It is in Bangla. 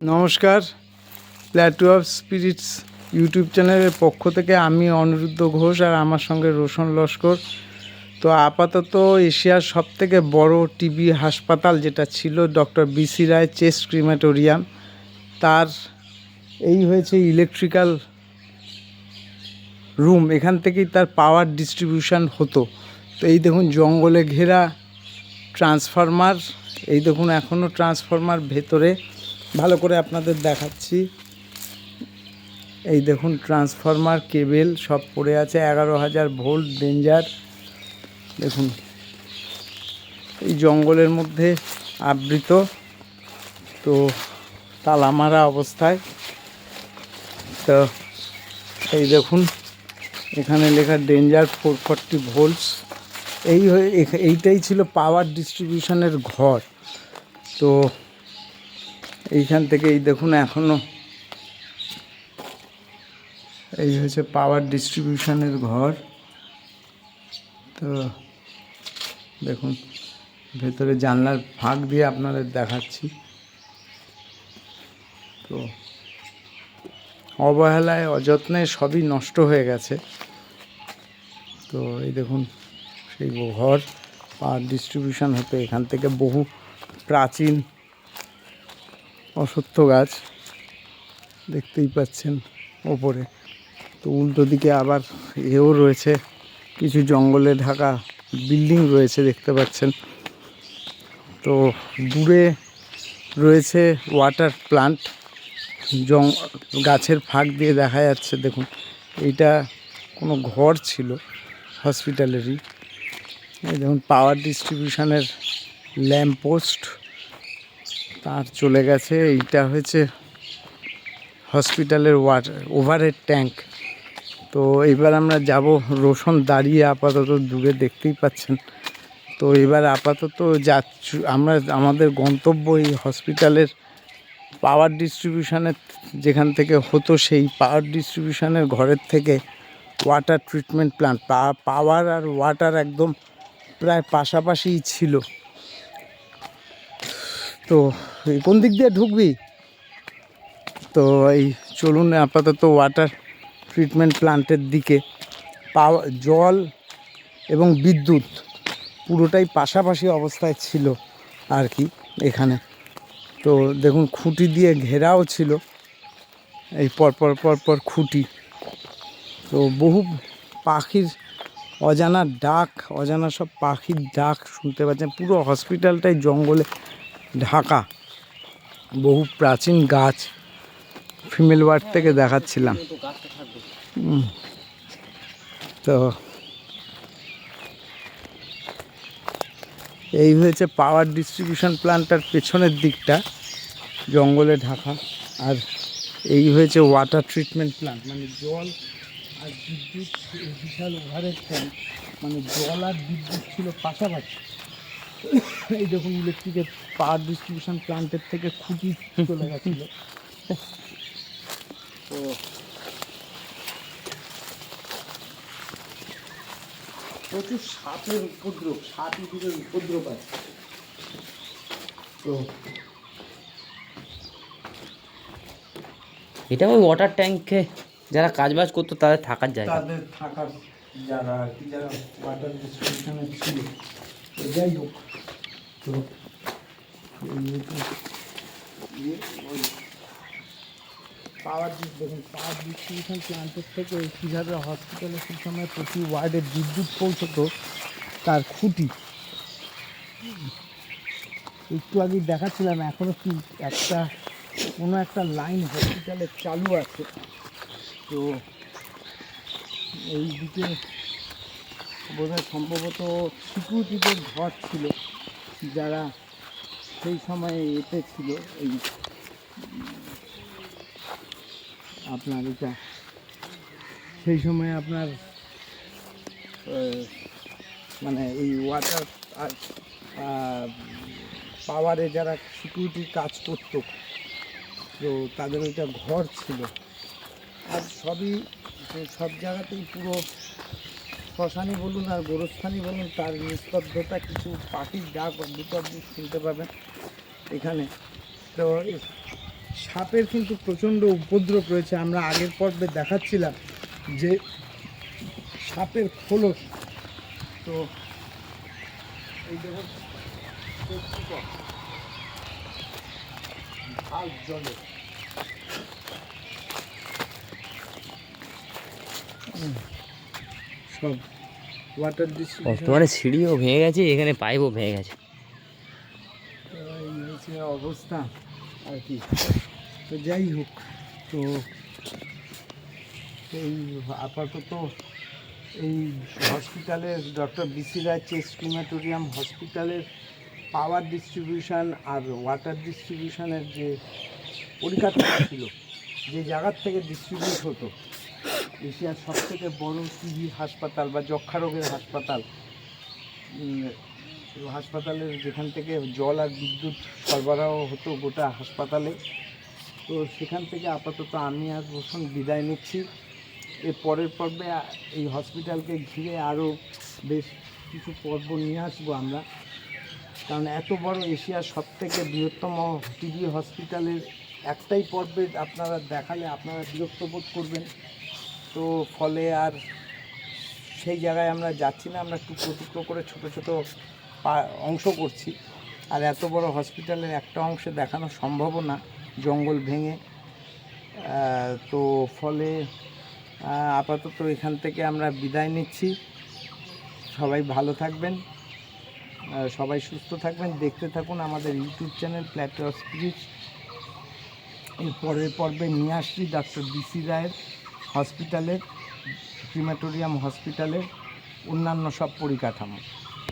নমস্কার। প্ল্যাটু অফ স্পিরিটস ইউটিউব চ্যানেলের পক্ষ থেকে আমি অনিরুদ্ধ ঘোষ আর আমার সঙ্গে রোশন লস্কর। তো আপাতত এশিয়ার সবথেকে বড় টিবি হাসপাতাল যেটা ছিল doctor BC Roy chest crematorium তার এই হয়েছে ইলেকট্রিক্যাল রুম এখান থেকেই তার পাওয়ার ডিস্ট্রিবিউশন হতো। তো এই দেখুন জঙ্গলে ঘেরা ট্রান্সফরমার এই দেখুন এখনও ট্রান্সফরমার ভেতরে। ভালো করে আপনাদের দেখাচ্ছি। এই দেখুন ট্রান্সফরমার কেবেল সব পড়ে আছে, এগারো হাজার ভোল্ট ডেঞ্জার দেখুন, এই জঙ্গলের মধ্যে আবৃত, তো তালামারা অবস্থায়। তো এই দেখুন, এখানে লেখা ডেঞ্জার ফোর ফর্টি ভোল্টস এই এইটাই ছিল পাওয়ার ডিস্ট্রিবিউশনের ঘর। তো এইখান থেকে এই দেখুন এখনও। এই হচ্ছে পাওয়ার ডিস্ট্রিবিউশনের ঘর। তো দেখুন, ভেতরে জানলার ফাঁক দিয়ে আপনাদের দেখাচ্ছি। তো অবহেলায়, অযত্নে সবই নষ্ট হয়ে গেছে। তো এই দেখুন, সেই ঘর পাওয়ার ডিস্ট্রিবিউশন হতে এখান থেকে বহু প্রাচীন অসত্য গাছ দেখতেই পাচ্ছেন ওপরে। তো উল্টো দিকে আবার এও রয়েছে কিছু জঙ্গলে ঢাকা বিল্ডিং রয়েছে দেখতে পাচ্ছেন। তো দূরে রয়েছে ওয়াটার প্লান্ট। জং, গাছের ফাঁক দিয়ে দেখা যাচ্ছে, দেখুন। এইটা কোনো ঘর ছিল হসপিটালেরই। দেখুন, পাওয়ার ডিস্ট্রিবিউশনের ল্যাম্প পোস্ট তার চলে গেছে, এইটা হয়েছে হসপিটালের ওয়াটার ওভারের ট্যাঙ্ক। তো এবার আমরা যাব রোশন দাঁড়িয়ে আপাতত দূরে দেখতেই পাচ্ছেন। তো এবার আপাতত যাচ্ছ, আমরা, আমাদের গন্তব্য এই হসপিটালের পাওয়ার ডিস্ট্রিবিউশনের যেখান থেকে হতো সেই পাওয়ার ডিস্ট্রিবিউশনের ঘরের থেকে ওয়াটার ট্রিটমেন্ট প্ল্যান্ট পাওয়ার আর ওয়াটার একদম প্রায় পাশাপাশিই ছিল। তো কোন দিক দিয়ে ঢুকবি? তো এই চলুন আপাতত ওয়াটার ট্রিটমেন্ট প্লান্টের দিকে। পাওয়া জল এবং বিদ্যুৎ পুরোটাই পাশাপাশি অবস্থায় ছিল আর কি এখানে। তো দেখুন খুঁটি দিয়ে ঘেরাও ছিল। এই পরপর পরপর খুঁটি। তো বহু পাখির অজানা ডাক, অজানা সব পাখির ডাক শুনতে পাচ্ছেন। পুরো হসপিটালটাই জঙ্গলে ঢাকা, বহু প্রাচীন গাছ ফিমেল ওয়ার্ড থেকে দেখাচ্ছিলাম। তো এই হয়েছে পাওয়ার ডিস্ট্রিবিউশন প্ল্যান্টটার পেছনের দিকটা, জঙ্গলে ঢাকা। আর এই হয়েছে ওয়াটার ট্রিটমেন্ট প্ল্যান্ট মানে জল আর বিদ্যুৎ বিশাল ট্যাঙ্ক মানে জল আর বিদ্যুৎ ছিল পাশাপাশি। এই দেখুন ইলেকট্রিকের পাওয়ার ডিস্ট্রিবিউশন প্লান্টের থেকে খুঁটি চলে গেছিল। তো প্রচুর সাপের উপদ্রব সাপ ইঁদুরের উপদ্রব আছে। তো এটা ওই ওয়াটার ট্যাঙ্কে যারা কাজবাজ করতো তাদের থাকার জায়গা। তাদের থাকার যারা আর কি যারা ওয়াটার ডিস্ট্রিবিউশনে ছিল। যাই হোক তো পাওয়ার দেখুন পাওয়ার থেকে কীভাবে হসপিটালে সেই সময় প্রতি বিদ্যুৎ পৌঁছতো তার খুঁটি একটু আগে দেখাচ্ছিলাম এখনও কি একটা কোনো একটা লাইন হসপিটালে চালু আছে তো এই দিকে বোধহয় সম্ভবত সিকিউরিটিদের ঘর ছিল, যারা সেই সময়ে এতে ছিল এই আপনার এটা, সেই সময় আপনার মানে এই ওয়াটার আর পাওয়ারে যারা সিকিউরিটি কাজ করতো, তো তাদের ওইটা ঘর ছিল। আর সবই সব জায়গাতেই পুরো শ্মশানি বলুন আর গোরস্থানি বলুন, তার নিস্তব্ধতা কিছু পাখির ডাক অদ্ভুত শুনতে পাবেন এখানে। তো সাপের কিন্তু প্রচণ্ড উপদ্রব রয়েছে। আমরা আগের পর্বে দেখাচ্ছিলাম যে সাপের খোলস। তো এই দেখুন জলে। সব ওয়াটার বর্তমানে সিঁড়িও ভেঙে গেছে এখানে পাইপও ভেঙে গেছে। অবস্থা আর কি। তো যাই হোক তো এই আপাতত এই হসপিটালের doctor BC Roy chest crematorium হসপিটালের পাওয়ার ডিস্ট্রিবিউশন আর ওয়াটার ডিস্ট্রিবিউশনের যে পরিকাঠামো ছিল যে জায়গার থেকে ডিস্ট্রিবিউট হতো এশিয়ার সব থেকে বড় টিবি হাসপাতাল বা যক্ষা রোগের হাসপাতাল হাসপাতালের যেখান থেকে জল আর বিদ্যুৎ সরবরাহ হতো গোটা হাসপাতালে। তো সেখান থেকে আপাতত আমি আর রোশন বিদায় নিচ্ছি। এর পরের পর্বে এই হসপিটালকে ঘিরে আরও বেশ কিছু পর্ব নিয়ে আসব আমরা। কারণ এত বড় এশিয়ার সব থেকে বৃহত্তম টিবি হসপিটালের একটাই পর্বে আপনারা দেখালে আপনারা বিরক্ত বোধ করবেন। তো ফলে আর সেই জায়গায় আমরা যাচ্ছি না, আমরা টুকরো টুকরো করে ছোট ছোট অংশ করছি। আর এত বড় হসপিটালের একটা অংশে দেখানো সম্ভবও না, জঙ্গল ভেঙে। তো ফলে আপাতত এখান থেকে আমরা বিদায় নিচ্ছি। সবাই ভালো থাকবেন সবাই সুস্থ থাকবেন। দেখতে থাকুন আমাদের ইউটিউব চ্যানেল প্ল্যাটার স্পিরিট এর পরের পর্বে নিয়ে আসছি ডক্টর বিসি রায়ের। হসপিটালের ক্রিমাটোরিয়াম হসপিটালের অন্যান্য সব পরিকাঠামো।